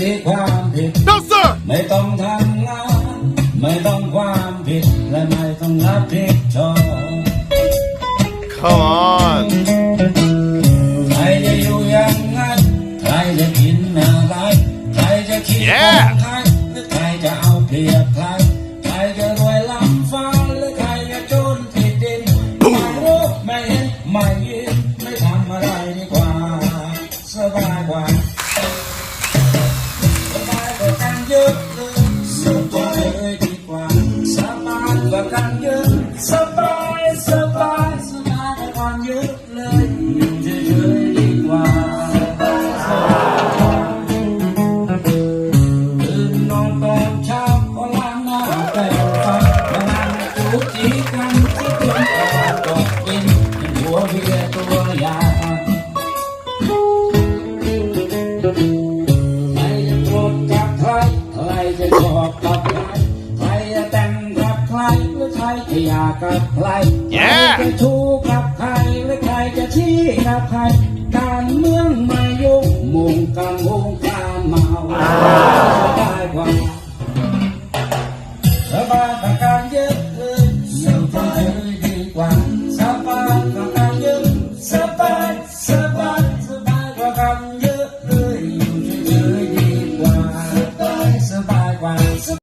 มีความผิด no sir ไม่ต้องทำงานไม่ต้องความผิด และไม่ต้องรับผิดชอบ come on ใครจะอยู่อย่างนั้นใครจะกินอะไร ใครจะคิด yeah. รใครจะเอาเปรียบ นั่งจูจีกันที่เพื่อนก็บอกกินหัวเบียร์ตัวยาใครจะโกรธกับใครใครจะชอบกับใครใครจะแต่งกับใครหรือใครจะอยากกับใครใครจะชู้กับใครหรือใครจะชี้กับใครการเมืองมายุ่งมุงกังวงการเมา